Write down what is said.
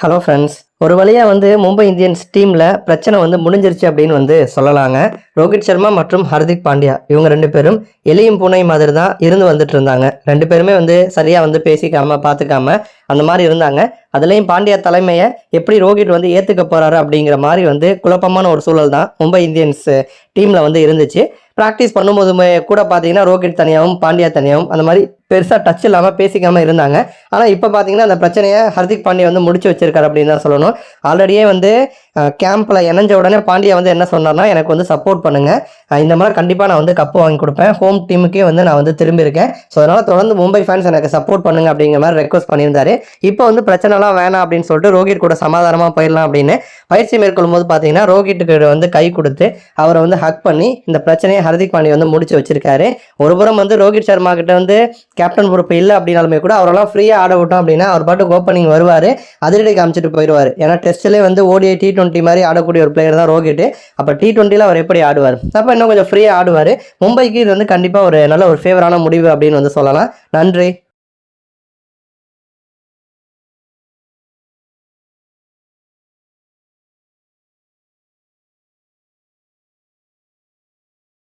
Hello friends ஒரு வழியாக வந்து மும்பை இந்தியன்ஸ் டீமில் பிரச்சனை வந்து முடிஞ்சிருச்சு அப்படின்னு வந்து சொல்லலாங்க. ரோஹித் சர்மா மற்றும் ஹர்திக் பாண்டியா இவங்க ரெண்டு பேரும் எலியும் பூனை மாதிரி தான் இருந்து வந்துட்டு இருந்தாங்க ரெண்டு பேருமே வந்து சரியாக வந்து பேசிக்காம பார்த்துக்காம அந்த மாதிரி இருந்தாங்க. அதுலேயும் பாண்டியா தலைமையை எப்படி ரோஹித் வந்து ஏற்றுக்க போகிறாரு அப்படிங்கிற மாதிரி வந்து குழப்பமான ஒரு சூழல் தான் மும்பை இந்தியன்ஸ் டீமில் வந்து இருந்துச்சு. ப்ராக்டிஸ் பண்ணும்போதுமே கூட பார்த்தீங்கன்னா ரோஹித் தனியாகவும் பாண்டியா தனியாகவும் அந்த மாதிரி பெருசாக டச் இல்லாமல் பேசிக்காமல் இருந்தாங்க. ஆனால் இப்போ பார்த்தீங்கன்னா அந்த பிரச்சனையை ஹர்திக் பாண்டியா வந்து முடிச்சு வச்சிருக்காரு அப்படின்னு தான் சொல்லணும். ஆல்ரெடியே வந்து கேம்பில் இணைஞ்ச உடனே பாண்டியா வந்து என்ன சொன்னார்னா எனக்கு வந்து சப்போர்ட் பண்ணுங்கள் இந்த மாதிரி கண்டிப்பாக நான் வந்து கப்பு வாங்கி கொடுப்பேன். ஹோம் டீமுக்கே வந்து நான் வந்து திரும்பியிருக்கேன். ஸோ அதனால் தொடர்ந்து மும்பை ஃபேன்ஸ் எனக்கு சப்போர்ட் பண்ணுங்க அப்படிங்கிற மாதிரி ரெக்வஸ்ட் பண்ணியிருந்தாரு. இப்போ வந்து பிரச்சனைலாம் வேணாம் அப்படின்னு சொல்லிட்டு ரோஹித் கூட சமாதானமாக போயிடலாம் அப்படின்னு பயிற்சி மேற்கொள்ளும் போது பார்த்தீங்கன்னா ரோஹித்துக்கு வந்து கை கொடுத்து அவரை வந்து ஹக் பண்ணி இந்த பிரச்சனையை ஹர்திக் பாண்டியா வந்து முடிச்சு வச்சிருக்காரு. ஒரு புறம் வந்து ரோஹித் சர்மா கிட்ட வந்து கேப்டன் பொறுப்பு இல்லை அப்படின்னாலுமே கூட அவரெல்லாம் ஃப்ரீயாக ஆட விட்டோம் அப்படின்னா அவர் பாட்டுக்கு ஓப்பனிங் வருவார் அதிரடி காமிச்சிட்டு போயிடுவார் ஏன்னா டெஸ்ட்லேயே வந்து ஓடிஐ டி டுவெண்ட்டி மாதிரி ஆடக்கூடிய ஒரு பிளேயர் தான் ரோஹித். அப்போ டி டுவெண்ட்டியில் அவர் எப்படி ஆடுவார்? அப்போ இன்னும் கொஞ்சம் ஃப்ரீயாக ஆடுவார். மும்பைக்கு இது வந்து கண்டிப்பாக ஒரு நல்ல ஒரு ஃபேவரான முடிவு அப்படின்னு வந்து சொல்லலாம். நன்றி.